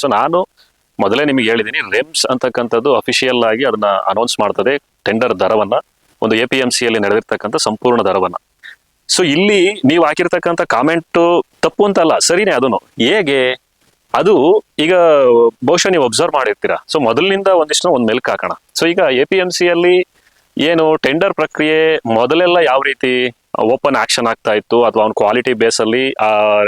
So ನಾನು ಮೊದಲೇ ನಿಮಗೆ ಹೇಳಿದ್ದೀನಿ ರೆಮ್ಸ್ ಅಂತಕ್ಕಂಥದ್ದು ಅಫಿಷಿಯಲ್ ಆಗಿ ಅದನ್ನ ಅನೌನ್ಸ್ ಮಾಡ್ತದೆ ಟೆಂಡರ್ ದರವನ್ನ. ಒಂದು ಎ ಪಿ ಎಂ ಸಿಯಲ್ಲಿ ನಡೆದಿರ್ತಕ್ಕಂಥ ಸಂಪೂರ್ಣ ದರವನ್ನ. ಸೊ ಇಲ್ಲಿ ನೀವು ಹಾಕಿರ್ತಕ್ಕಂಥ ಕಾಮೆಂಟ್ ತಪ್ಪು ಅಂತ ಅಲ್ಲ, ಸರಿನೇ ಅದನ್ನು ಹೇಗೆ? ಅದು ಈಗ ಬಹುಶಃ ನೀವು ಒಬ್ಸರ್ವ್ ಮಾಡಿರ್ತೀರಾ. ಸೊ ಮೊದಲಿನಿಂದ ಒಂದಿಷ್ಟು ಒಂದು ಮೆಲ್ಕ್ ಹಾಕೋಣ. ಸೊ ಈಗ ಎ ಪಿ ಎಂ ಸಿಯಲ್ಲಿ ಏನು ಟೆಂಡರ್ ಪ್ರಕ್ರಿಯೆ ಮೊದಲೆಲ್ಲ ಯಾವ ರೀತಿ? ಓಪನ್ ಆಕ್ಷನ್ ಆಗ್ತಾ ಇತ್ತು ಅಥವಾ ಅವ್ನ ಕ್ವಾಲಿಟಿ ಬೇಸಲ್ಲಿ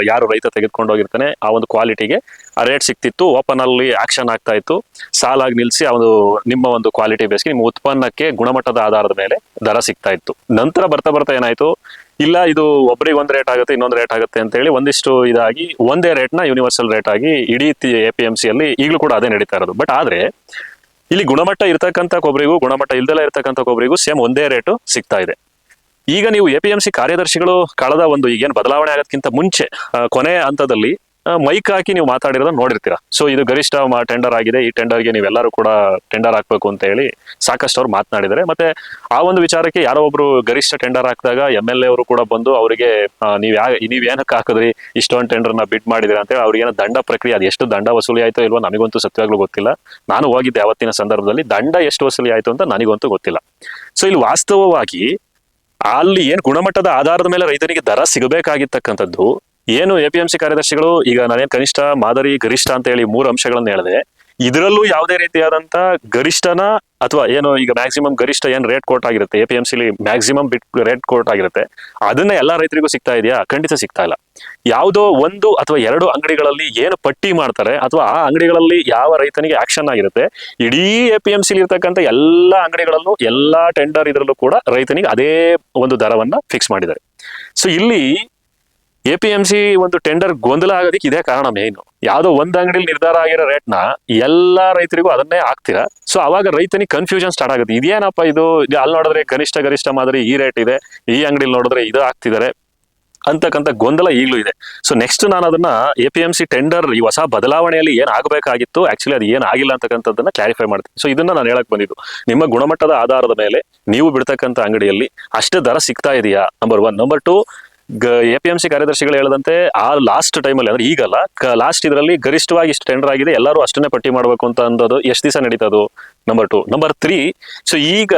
ಯಾರು ರೈತ ತೆಗೆದುಕೊಂಡು ಹೋಗಿರ್ತಾನೆ, ಆ ಒಂದು ಕ್ವಾಲಿಟಿಗೆ ಆ ರೇಟ್ ಸಿಕ್ತಿತ್ತು. ಓಪನ್ ಅಲ್ಲಿ ಆಕ್ಷನ್ ಆಗ್ತಾ ಇತ್ತು. ಸಾಲಾಗಿ ನಿಲ್ಲಿಸಿ ಅವನು ನಿಮ್ಮ ಒಂದು ಕ್ವಾಲಿಟಿ ಬೇಸ್ಗೆ ನಿಮ್ಮ ಉತ್ಪನ್ನಕ್ಕೆ ಗುಣಮಟ್ಟದ ಆಧಾರದ ಮೇಲೆ ದರ ಸಿಗ್ತಾ ಇತ್ತು. ನಂತರ ಬರ್ತಾ ಬರ್ತಾ ಏನಾಯ್ತು? ಇಲ್ಲ, ಇದು ಒಬ್ರಿಗೆ ಒಂದು ರೇಟ್ ಆಗುತ್ತೆ, ಇನ್ನೊಂದು ರೇಟ್ ಆಗುತ್ತೆ ಅಂತ ಹೇಳಿ ಒಂದಿಷ್ಟು ಇದಾಗಿ, ಒಂದೇ ರೇಟ್ನ ಯೂನಿವರ್ಸಲ್ ರೇಟ್ ಆಗಿ ಇಡೀ ಎ ಪಿ ಎಂ ಸಿ ಅಲ್ಲಿ ಈಗಲೂ ಕೂಡ ಅದೇ ನಡೀತಾ ಇರೋದು. ಬಟ್ ಆದ್ರೆ, ಇಲ್ಲಿ ಗುಣಮಟ್ಟ ಇರ್ತಕ್ಕಂಥ ಕೊಬ್ಬರಿಗೂ ಗುಣಮಟ್ಟ ಇಲ್ದೆಲ್ಲ ಇರ್ತಕ್ಕಂಥ ಕೊಬ್ಬರಿಗೂ ಸೇಮ್ ಒಂದೇ ರೇಟು ಸಿಗ್ತಾ ಇದೆ. ಈಗ ನೀವು ಎ ಕಾರ್ಯದರ್ಶಿಗಳು ಕಳೆದ ಒಂದು ಈಗೇನು ಬದಲಾವಣೆ ಆಗೋದಕ್ಕಿಂತ ಮುಂಚೆ ಕೊನೆ ಹಂತದಲ್ಲಿ ಮೈಕ್ ಹಾಕಿ ನೀವು ಮಾತಾಡಿರೋದನ್ನ ನೋಡಿರ್ತೀರಾ. ಸೊ ಇದು ಗರಿಷ್ಠ ಟೆಂಡರ್ ಆಗಿದೆ. ಈ ಟೆಂಡರ್ಗೆ ನೀವೆಲ್ಲರೂ ಕೂಡ ಟೆಂಡರ್ ಹಾಕ್ಬೇಕು ಅಂತ ಹೇಳಿ ಸಾಕಷ್ಟು ಅವ್ರು ಮಾತನಾಡಿದ್ದಾರೆ. ಮತ್ತೆ ಆ ಒಂದು ವಿಚಾರಕ್ಕೆ ಯಾರೋ ಒಬ್ರು ಗರಿಷ್ಠ ಟೆಂಡರ್ ಹಾಕಿದಾಗ ಎಂ ಎಲ್ ಎ ಅವರು ಕೂಡ ಬಂದು ಅವರಿಗೆ ನೀವು ಯಾ, ನೀವ್ ಏನಕ್ಕೆ ಹಾಕಿದ್ರಿ? ಇಷ್ಟೊಂದು ಟೆಂಡರ್ನ ಬಿಡ್ ಮಾಡಿದ್ರೆ ಅಂತ ಹೇಳಿ ಅವ್ರಿಗೆ ದಂಡ ಪ್ರಕ್ರಿಯೆ, ಅದು ಎಷ್ಟು ದಂಡ ವಸೂಲಿ ಆಯ್ತೋ ಇಲ್ವೋ ನಮಗಂತೂ ಸತ್ಯವಾಗ್ಲೂ ಗೊತ್ತಿಲ್ಲ. ನಾನು ಹೋಗಿದ್ದೆ ಅವತ್ತಿನ ಸಂದರ್ಭದಲ್ಲಿ, ದಂಡ ಎಷ್ಟು ವಸೂಲಿ ಆಯ್ತು ಅಂತ ನನಗಂತೂ ಗೊತ್ತಿಲ್ಲ. ಸೊ ಇಲ್ಲಿ ವಾಸ್ತವವಾಗಿ ಅಲ್ಲಿ ಏನ್ ಗುಣಮಟ್ಟದ ಆಧಾರದ ಮೇಲೆ ರೈತನಿಗೆ ದರ ಸಿಗಬೇಕಾಗಿರ್ತಕ್ಕಂಥದ್ದು, ಏನು ಎ ಪಿ ಎಂ ಸಿ ಕಾರ್ಯದರ್ಶಿಗಳು, ಈಗ ನಾನೇನ್ ಕನಿಷ್ಠ ಮಾದರಿ ಗರಿಷ್ಠ ಅಂತ ಹೇಳಿ ಮೂರು ಅಂಶಗಳನ್ನು ಹೇಳಿದೆ ಇದರಲ್ಲೂ ಯಾವುದೇ ರೀತಿಯಾದಂತ ಗರಿಷ್ಠನ ಅಥವಾ ಏನು ಈಗ ಮ್ಯಾಕ್ಸಿಮಮ್ ಗರಿಷ್ಠ ಏನ್ ರೇಟ್ ಕೋಟ್ ಆಗಿರುತ್ತೆ ಎ ಪಿ ಎಂ ಸಿಲಿ ಮ್ಯಾಕ್ಸಿಮಮ್ ಬಿಟ್ ರೇಟ್ ಕೋಟ್ ಆಗಿರುತ್ತೆ, ಅದನ್ನ ಎಲ್ಲಾ ರೈತರಿಗೂ ಸಿಗ್ತಾ ಇದೆಯಾ? ಖಂಡಿತ ಸಿಗ್ತಾ ಇಲ್ಲ. ಯಾವುದೋ ಒಂದು ಅಥವಾ ಎರಡು ಅಂಗಡಿಗಳಲ್ಲಿ ಏನು ಪಟ್ಟಿ ಮಾಡ್ತಾರೆ ಅಥವಾ ಆ ಅಂಗಡಿಗಳಲ್ಲಿ ಯಾವ ರೈತನಿಗೆ ಆಕ್ಷನ್ ಆಗಿರುತ್ತೆ, ಇಡೀ ಎ ಪಿ ಎಂ ಸಿಲಿ ಇರ್ತಕ್ಕಂಥ ಎಲ್ಲ ಅಂಗಡಿಗಳಲ್ಲೂ ಎಲ್ಲಾ ಟೆಂಡರ್ ಇದರಲ್ಲೂ ಕೂಡ ರೈತನಿಗೆ ಅದೇ ಒಂದು ದರವನ್ನ ಫಿಕ್ಸ್ ಮಾಡಿದ್ದಾರೆ. ಸೊ ಇಲ್ಲಿ ಎ ಪಿ ಎಂ ಸಿ ಒಂದು ಟೆಂಡರ್ ಗೊಂದಲ ಆಗೋದಕ್ಕೆ ಇದೇ ಕಾರಣ ಮೇನ್ ಯಾವುದೋ ಒಂದ್ ಅಂಗಡಿಲಿ ನಿರ್ಧಾರ ಆಗಿರೋ ರೇಟ್ನ ಎಲ್ಲಾ ರೈತರಿಗೂ ಅದನ್ನೇ ಹಾಕ್ತೀರಾ? ಸೊ ಅವಾಗ ರೈತನಿಗೆ ಕನ್ಫ್ಯೂಷನ್ ಸ್ಟಾರ್ಟ್ ಆಗುತ್ತೆ. ಇದೇನಪ್ಪ ಇದು? ಅಲ್ಲಿ ನೋಡಿದ್ರೆ ಕನಿಷ್ಠ ಗರಿಷ್ಠ ಮಾದರಿ ಈ ರೇಟ್ ಇದೆ, ಈ ಅಂಗಡಿಲಿ ನೋಡಿದ್ರೆ ಇದು ಹಾಕ್ತಿದ್ದಾರೆ ಅಂತಕ್ಕಂಥ ಗೊಂದಲ ಈಗಲೂ ಇದೆ. ಸೊ ನೆಕ್ಸ್ಟ್ ನಾನು ಅದನ್ನ A P M C tender ಈ ಹೊಸ ಬದಲಾವಣೆಯಲ್ಲಿ ಏನು ಆಗಬೇಕಾಗಿತ್ತು? ಆಕ್ಚುಲಿ ಅದು ಏನ್ ಆಗಿಲ್ಲ ಅಂತಕ್ಕಂಥದ್ದನ್ನ ಕ್ಲಾರಿಫೈ ಮಾಡ್ತೀನಿ. ಸೊ ಇದನ್ನ ನಾನು ಹೇಳಕ್ ಬಂದಿದ್ದು. ನಿಮ್ಮ ಗುಣಮಟ್ಟದ ಆಧಾರದ ಮೇಲೆ ನೀವು ಬಿಡ್ತಕ್ಕಂಥ ಅಂಗಡಿಯಲ್ಲಿ ಅಷ್ಟೇ ದರ ಸಿಗ್ತಾ ಇದೆಯಾ? Number one number two A P M C ಕಾರ್ಯದರ್ಶಿಗಳು ಹೇಳದಂತೆ ಆ ಲಾಸ್ಟ್ ಟೈಮಲ್ಲಿ ಅಂದ್ರೆ ಈಗಲ್ಲ ಲಾಸ್ಟ್ ಇದರಲ್ಲಿ ಗರಿಷ್ಠವಾಗಿ ಇಷ್ಟು ಟೆಂಡರ್ ಆಗಿದೆ, ಎಲ್ಲರೂ ಅಷ್ಟನ್ನೇ ಪಟ್ಟಿ ಮಾಡಬೇಕು ಅಂತ ಅಂದದು ಎಷ್ಟು ದಿವಸ ನಡೀತದು number two number three so ಈಗ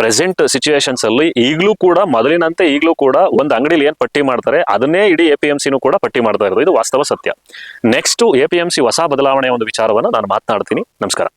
ಪ್ರೆಸೆಂಟ್ ಸಿಚುವೇಶನ್ಸ್ ಅಲ್ಲಿ ಈಗಲೂ ಕೂಡ, ಮೊದಲಿನಂತೆ ಈಗಲೂ ಕೂಡ ಒಂದು ಅಂಗಡಿಲಿ ಏನು ಪಟ್ಟಿ ಮಾಡ್ತಾರೆ, ಅದನ್ನೇ ಇಡೀ ಎ ಪಿ ಎಂ ಸಿನೂ ಕೂಡ ಪಟ್ಟಿ ಮಾಡ್ತಾ ಇರೋದು. ಇದು ವಾಸ್ತವ ಸತ್ಯ. Next A P M C ಹೊಸ ಬದಲಾವಣೆಯ ಒಂದು ವಿಚಾರವನ್ನು ನಾನು ಮಾತನಾಡ್ತೀನಿ. ನಮಸ್ಕಾರ.